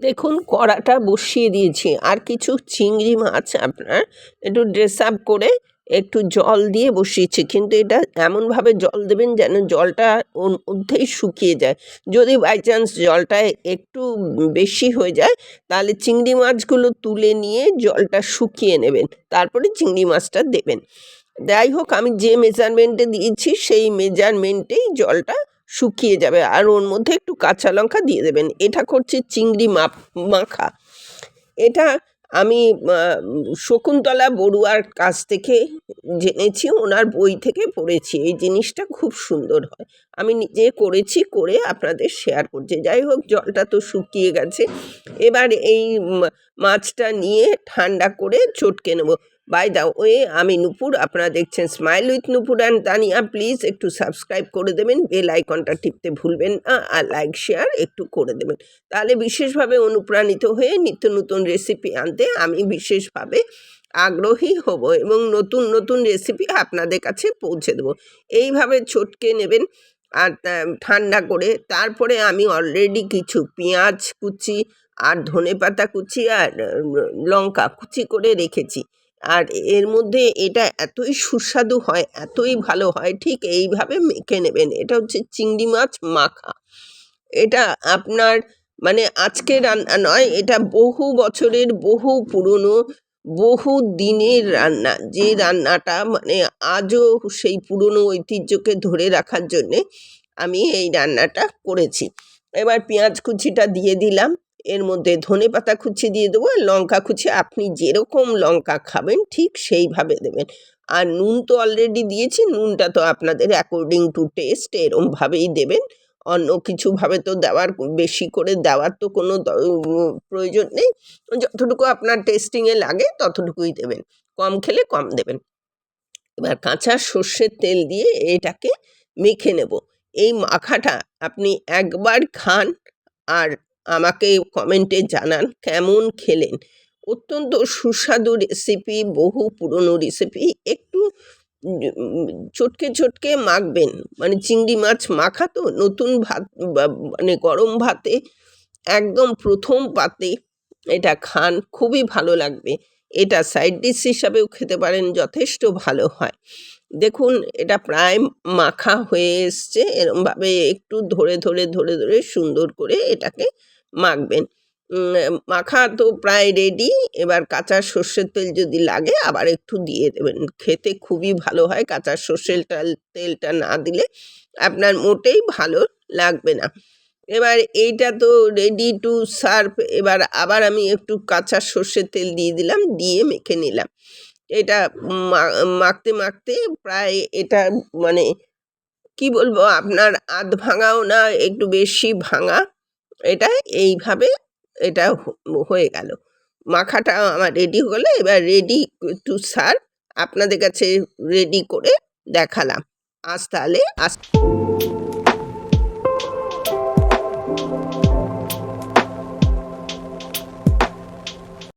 দেখুন, কড়াটা বসিয়ে দিয়েছি। আর কিছু চিংড়ি মাছ আপনার একটু ড্রেস আপ করে একটু জল দিয়ে বসিয়েছি। কিন্তু এটা এমনভাবে জল দেবেন যেন জলটা ওর মধ্যেই শুকিয়ে যায়। যদি বাই চান্স জলটা একটু বেশি হয়ে যায়, তাহলে চিংড়ি মাছগুলো তুলে নিয়ে জলটা শুকিয়ে নেবেন। তারপরে চিংড়ি মাছটা দেবেন। যাই হোক, আমি যে মেজারমেন্টে দিয়েছি, সেই মেজারমেন্টেই জলটা শুকিয়ে যাবে। আর ওর মধ্যে একটু কাঁচা লঙ্কা দিয়ে দেবেন। এটা করছে চিংড়ি মাপ, মাখা। এটা আমি শকুন্তলা বড়ুয়ার কাছ থেকে জেনেছি, ওনার বই থেকে পড়েছি। এই জিনিসটা খুব সুন্দর হয়। আমি নিজে করেছি, করে আপনাদের শেয়ার করছি। যাই হোক, জলটা তো শুকিয়ে গেছে। এবার এই মাছটা নিয়ে ঠান্ডা করে চটকে নেব। বাই দা ওয়ে আমি নুপুর, আপনারা দেখছেন smile with Nupur and Tania. Please একটু সাবস্ক্রাইব করে দেবেন বেল আইকনটা টিপতে ভুলবেন না, আর লাইক শেয়ার একটু করে দেবেন। তাহলে বিশেষভাবে অনুপ্রাণিত হয়ে নিত্য নতুন রেসিপি আনতে আমি বিশেষভাবে আগ্রহী হব এবং নতুন নতুন রেসিপি আপনাদের কাছে পৌঁছে দেবো। এইভাবে চটকে নেবেন আর ঠান্ডা করে। তারপরে আমি অলরেডি কিছু পেঁয়াজ কুচি, আর ধনে পাতা কুচি, আর লঙ্কা কুচি করে রেখেছি। আর এর মধ্যে এটা এতই সুস্বাদু হয়, এতই ভালো হয়, ঠিক এইভাবে মেখে নেবেন। এটা হচ্ছে চিংড়ি মাছ মাখা। এটা আপনার মানে আজকে রান্না নয়, এটা বহু বছরের বহু পুরনো, বহু দিনের রান্না। যে রান্নাটা মানে আজও সেই পুরনো ঐতিহ্যকে ধরে রাখার জন্যে আমি এই রান্নাটা করেছি। এবার পেঁয়াজ কুচিটা দিয়ে দিলাম। এর মধ্যে ধনে পাতা কুচি দিয়ে দেবো আর লঙ্কা কুচি। আপনি যেরকম লঙ্কা খাবেন, ঠিক সেইভাবে দেবেন। আর নুন তো অলরেডি দিয়েছি, নুনটা তো আপনাদের অ্যাকর্ডিং টু টেস্ট এরমভাবেই দেবেন। অন্য কিছুভাবে তো দেওয়ার, বেশি করে দেওয়ার তো কোনো প্রয়োজন নেই। যতটুকু আপনার টেস্টিংয়ে লাগে, ততটুকুই দেবেন। কম খেলে কম দেবেন। এবার কাঁচা সর্ষের তেল দিয়ে এটাকে মেখে নেব। এই মাখাটা আপনি একবার খান আর আমাকে কমেন্টে জানান কেমন খেলেন। অত্যন্ত সুস্বাদু রেসিপি বহু পুরনো রেসিপি একটু চটকে চটকে মাখবেন। মানে চিংড়ি মাছ মাখা তো নতুন ভাত মানে গরম ভাতে একদম প্রথম পাতে এটা খান, খুবই ভালো লাগবে। এটা সাইড ডিশ হিসাবেও খেতে পারেন, যথেষ্ট ভালো হয়। দেখুন, এটা প্রায় মাখা হয়ে এসছে। এরমভাবে একটু ধরে ধরে ধরে ধরে সুন্দর করে এটাকে মাখবেন। মাখা তো প্রায় রেডি এবার কাঁচা সর্ষের তেল যদি লাগে আবার একটু দিয়ে দেবেন। খেতে খুবই ভালো হয় কাঁচা সর্ষের তেল, তেলটা না দিলে আপনার মোটেই ভালো লাগবে না। এবার এইটা তো রেডি টু সার্ভ এবার আবার আমি একটু কাঁচা সর্ষের তেল দিয়ে দিলাম, দিয়ে মেখে নিলাম। এটা মাখতে মাখতে প্রায় এটা মানে কি বলব, আপনার আধ ভাঙাও না, একটু বেশি ভাঙা এটা এইভাবে এটা হয়ে গেল। মাখাটা আমার রেডি হলো এবার রেডি টু সার্ভ আপনাদের কাছে রেডি করে দেখালাম। আজ তাহলে আস